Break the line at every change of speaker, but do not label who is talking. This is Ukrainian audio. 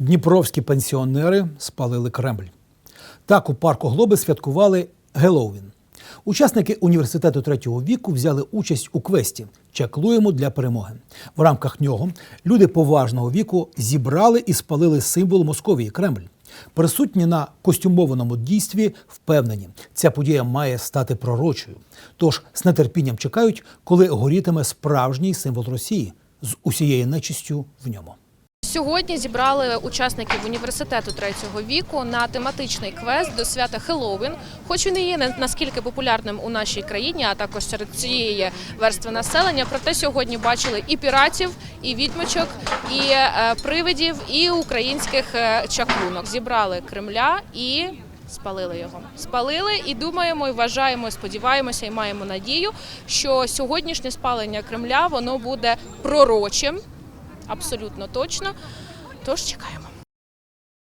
Дніпровські пенсіонери спалили Кремль. Так у парку Глоби святкували Геловін. Учасники університету третього віку взяли участь у квесті Чаклуємо для перемоги. В рамках нього люди поважного віку зібрали і спалили символ Московії Кремль. Присутні на костюмованому дійстві впевнені, ця подія має стати пророчою. Тож з нетерпінням чекають, коли горітиме справжній символ Росії з усією нечистю в ньому.
Сьогодні зібрали учасників університету третього віку на тематичний квест до свята Хеллоуін. Хоч він і є наскільки популярним у нашій країні, а також серед цієї верстви населення. Проте сьогодні бачили і піратів, і відьмочок, і е, привидів, і українських е, чаклунок. Зібрали Кремля і. Спалили його, спалили і думаємо, і вважаємо, і сподіваємося, і маємо надію, що сьогоднішнє спалення Кремля воно буде пророчим, абсолютно точно. Тож чекаємо.